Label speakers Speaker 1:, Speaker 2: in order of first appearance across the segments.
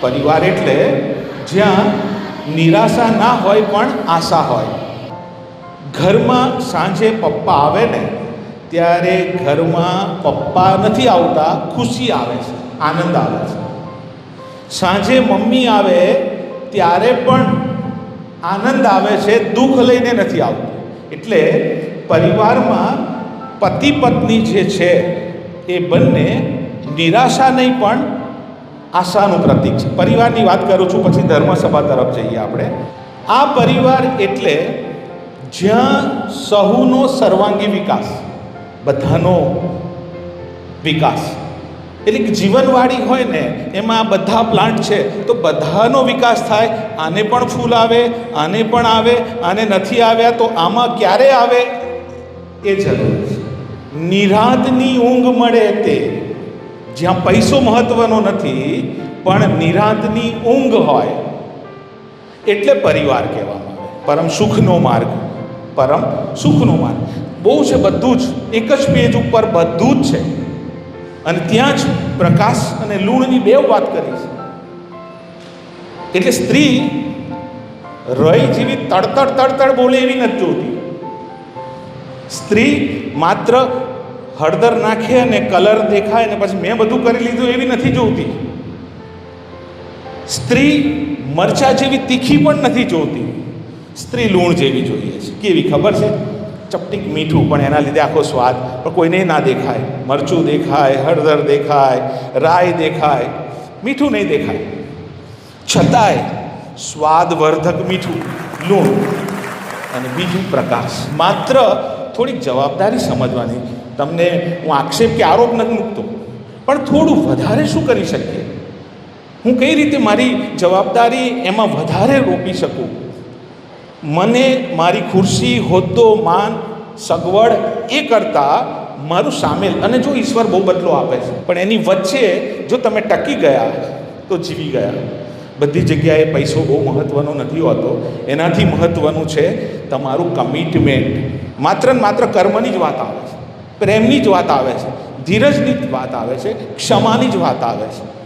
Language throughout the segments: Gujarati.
Speaker 1: પરિવાર એટલે જ્યાં નિરાશા ના હોય પણ આશા હોય. ઘરમાં સાંજે પપ્પા આવે ને, ત્યારે ઘરમાં પપ્પા નથી આવતા, ખુશી આવે છે, આનંદ આવે છે. સાંજે મમ્મી આવે, ત્યારે પણ આનંદ આવે છે, દુઃખ લઈને નથી આવતું. એટલે પરિવારમાં પતિ પત્ની જે છે, એ બંને નિરાશા નહીં પણ આશાનું પ્રતીક છે. પરિવારની વાત કરું છું, પછી ધર્મસભા તરફ જઈએ આપણે. આ પરિવાર એટલે જ્યાં સહુનો સર્વાંગી વિકાસ, બધાનો વિકાસ. એટલે કે જીવનવાળી હોય ને, એમાં બધા પ્લાન્ટ છે, તો બધાનો વિકાસ થાય, આને પણ ફૂલ આવે, આને પણ આવે, આને નથી આવ્યા, તો આમાં ક્યારે આવે? એ જરૂર છે. નિરાંતની ઊંઘ મળે તે. જ્યાં પૈસો મહત્વનો નથી, પણ નિરાંતની ઊંઘ હોય. એટલે પરિવાર કહેવામાં આવે. પરમ સુખનો માર્ગ. પરમ સુખનો માર્ગ. બહુ છે બધું જ. એક જ પેજ ઉપર બધું જ છે. અને ત્યાં જ પ્રકાશ અને લૂણની બે વાત કરી છે. એટલે સ્ત્રી રય જેવી તડતડ તડતડ બોલે એવી નથી જોતી. સ્ત્રી માત્ર હળદર નાખે અને કલર દેખાય અને પછી મેં બધું કરી લીધું એવી નથી જોતી. સ્ત્રી મરચા જેવી તીખી પણ નથી જોતી. સ્ત્રી લૂણ જેવી જોઈએ છે. કેવી ખબર છે? ચપટીક મીઠું, પણ એના લીધે આખો સ્વાદ. પણ કોઈને ના દેખાય. મરચું દેખાય, હળદર દેખાય રાય દેખાય. મીઠું નહીં દેખાય. છતાંય સ્વાદવર્ધક મીઠું, લૂણ અને બીજું પ્રકાશ. માત્ર થોડીક જવાબદારી સમજવાની. તમને હું આક્ષેપ કે આરોપ નથી મૂકતો. પણ થોડું વધારે શું કરી શકીએ? હું કઈ રીતે મારી જવાબદારી એમાં વધારે રોપી શકું? મને મારી ખુરશી, હોદ્દો, માન, સગવડ એ કરતાં મારું સામેલ અને જો ઈશ્વર બહુ બદલો આપે છે. પણ એની વચ્ચે જો તમે ટકી ગયા, તો જીવી ગયા. બધી જગ્યાએ પૈસો બહુ મહત્ત્વનો નથી હોતો. એનાથી મહત્ત્વનું છે તમારું કમિટમેન્ટ માત્ર ને માત્ર કર્મની જ વાત આવે છે. પ્રેમની જ વાત આવે છે. ધીરજની જ વાત આવે છે. ક્ષમાની જ વાત આવે છે.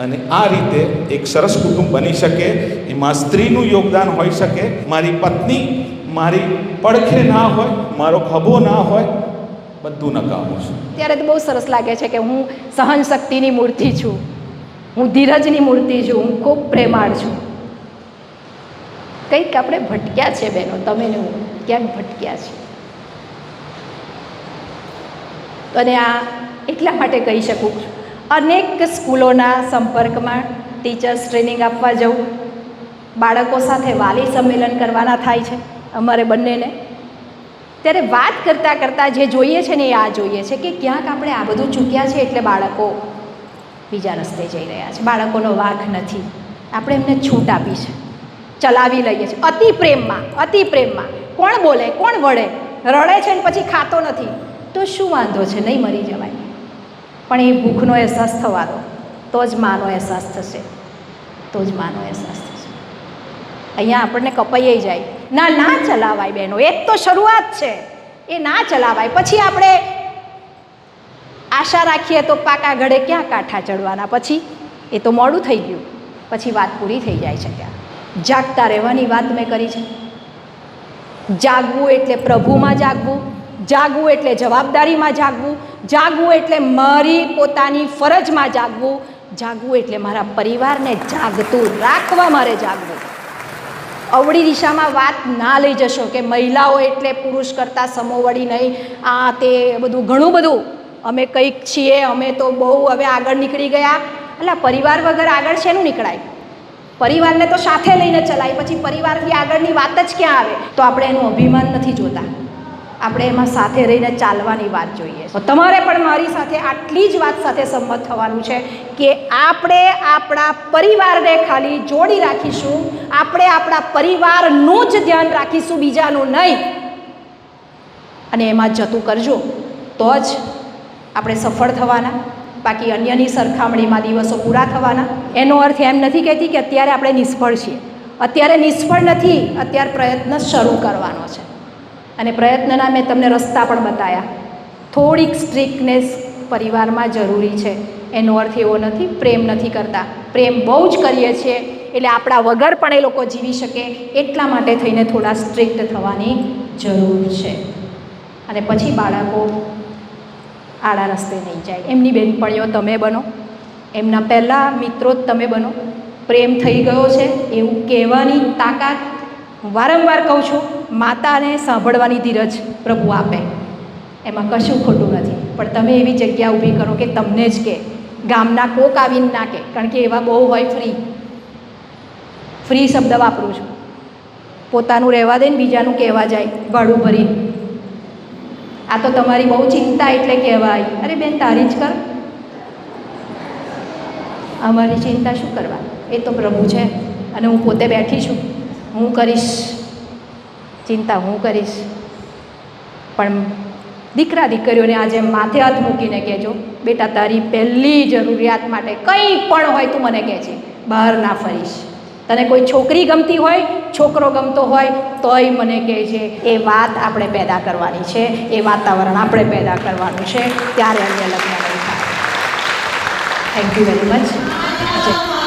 Speaker 1: અને આ રીતે એક સરસ કુટુંબ બની શકે, એમાં સ્ત્રીનું યોગદાન હોઈ શકે, મારી પત્ની મારી પડખે ના હોય, મારો ખભો ના હોય, બધું નકામું છે.
Speaker 2: ત્યારે તો બહુ સરસ લાગે છે કે હું સહન શક્તિની મૂર્તિ છું. હું ધીરજની મૂર્તિ છું. હું ખૂબ પ્રેમાળ છું. કંઈક આપણે ભટક્યા છે બહેનો તમે ને હું. ક્યાંક ભટક્યા છે. અને આ એટલા માટે કહી શકું અનેક સ્કૂલોના સંપર્કમાં ટીચર્સ ટ્રેનિંગ આપવા જવું, બાળકો સાથે વાલી સંમેલન કરવાના થાય છે અમારે બંનેને. ત્યારે વાત કરતાં કરતાં જે જોઈએ છે ને એ આ જોઈએ છે કે ક્યાંક આપણે આ બધું ચૂક્યા છે એટલે બાળકો બીજા રસ્તે જઈ રહ્યા છે. બાળકોનો વાંક નથી. આપણે એમને છૂટ આપી છે. ચલાવી લઈએ છીએ. અતિ પ્રેમમાં અતિ પ્રેમમાં કોણ બોલે, કોણ વળે? રડે છે ને પછી ખાતો નથી. તો શું વાંધો છે? નહીં મરી જવાય. પણ એ ભૂખનો અહેસાસ થવા દો. તો જ માનો અહેસાસ થશે. તો જ માનો અહેસાસ થશે. અહીંયા આપણને કપાઈ જાય. ના ના ચલાવાય બહેનો એક તો શરૂઆત છે. એ ના ચલાવાય. પછી આપણે આશા રાખીએ તો પાકા ઘડે ક્યાં કાંઠા ચડવાના? પછી એ તો મોડું થઈ ગયું. પછી વાત પૂરી થઈ જાય છે ત્યાં. જાગતા રહેવાની વાત મેં કરી છે. જાગવું એટલે પ્રભુમાં જાગવું જાગવું એટલે જવાબદારીમાં જાગવું જાગવું એટલે મારી પોતાની ફરજમાં જાગવું જાગવું એટલે મારા પરિવારને જાગતું, રાખવા મારે જાગવું. અવળી દિશામાં વાત ના લઈ જશો કે મહિલાઓ એટલે પુરુષ કરતાં સમોવડી નહીં, આ તે બધું ઘણું બધું. અમે કંઈક છીએ, અમે તો બહુ હવે આગળ નીકળી ગયા. એટલે પરિવાર વગર આગળ શેનું નીકળાય? પરિવારને તો સાથે લઈને ચલાય, પછી પરિવારથી આગળની વાત જ ક્યાં આવે? તો આપણે એનું અભિમાન નથી જોતા. આપણે એમાં સાથે રહીને ચાલવાની વાત જોઈએ. તો તમારે પણ મારી સાથે આટલી જ વાત સાથે સંમત થવાનું છે કે આપણે આપણા પરિવારને ખાલી જોડી રાખીશું, આપણે આપણા પરિવારનું જ ધ્યાન રાખીશું, બીજાનું નહીં. અને એમાં જતું કરજો. તો જ આપણે સફળ થવાના. બાકી અન્યની સરખામણીમાં દિવસો પૂરા થવાના. એનો અર્થ એમ નથી કહેતી કે અત્યારે આપણે નિષ્ફળ છીએ. અત્યારે નિષ્ફળ નથી, અત્યારે પ્રયત્ન શરૂ કરવાનો છે. અને પ્રયત્નના મેં તમને રસ્તા પણ બતાવ્યા થોડીક સ્ટ્રિકનેસ પરિવારમાં જરૂરી છે. એનો અર્થ એવો નથી, પ્રેમ નથી કરતા. પ્રેમ બહુ જ કરીએ છીએ, એટલે આપણા વગર પણ એ લોકો જીવી શકે. એટલા માટે થઈને થોડા સ્ટ્રિક્ટ થવાની જરૂર છે. અને પછી બાળકો આડા રસ્તે નહીં જાય. એમની બેનપણીઓ તમે બનો. એમના પહેલાં મિત્રો જ તમે બનો. પ્રેમ થઈ ગયો છે એવું કહેવાની તાકાત વારંવાર કહું છું. માતાને સાંભળવાની ધીરજ પ્રભુ આપે. એમાં કશું ખોટું નથી. પણ તમે એવી જગ્યા ઊભી કરો કે તમને જ કે. ગામના કોક આવીને ના કે. કારણ કે એવા બહુ હોય ફ્રી. ફ્રી શબ્દ વાપરું છું. પોતાનું રહેવા દે ને બીજાનું કહેવા જાય. ભાડું ભરીને. આ તો તમારી બહુ ચિંતા એટલે કહેવાય. અરે બેન, તારી જ કર. અમારી ચિંતા શું કરવા? એ તો પ્રભુ છે અને હું પોતે બેઠી છું. હું કરીશ. ચિંતા હું કરીશ. પણ દીકરા દીકરીઓને આજે માથે હાથ મૂકીને કહેજો, બેટા, તારી પહેલી જરૂરિયાત માટે કંઈ પણ હોય તું મને કહેજે. બહાર ના ફરીશ. તને કોઈ છોકરી ગમતી હોય, છોકરો ગમતો હોય, તોય મને કહેજે, એ વાત આપણે પેદા કરવાની છે, એ વાતાવરણ આપણે પેદા કરવાનું છે, ત્યારે અન્ય લગ્ન થાય. Thank you very much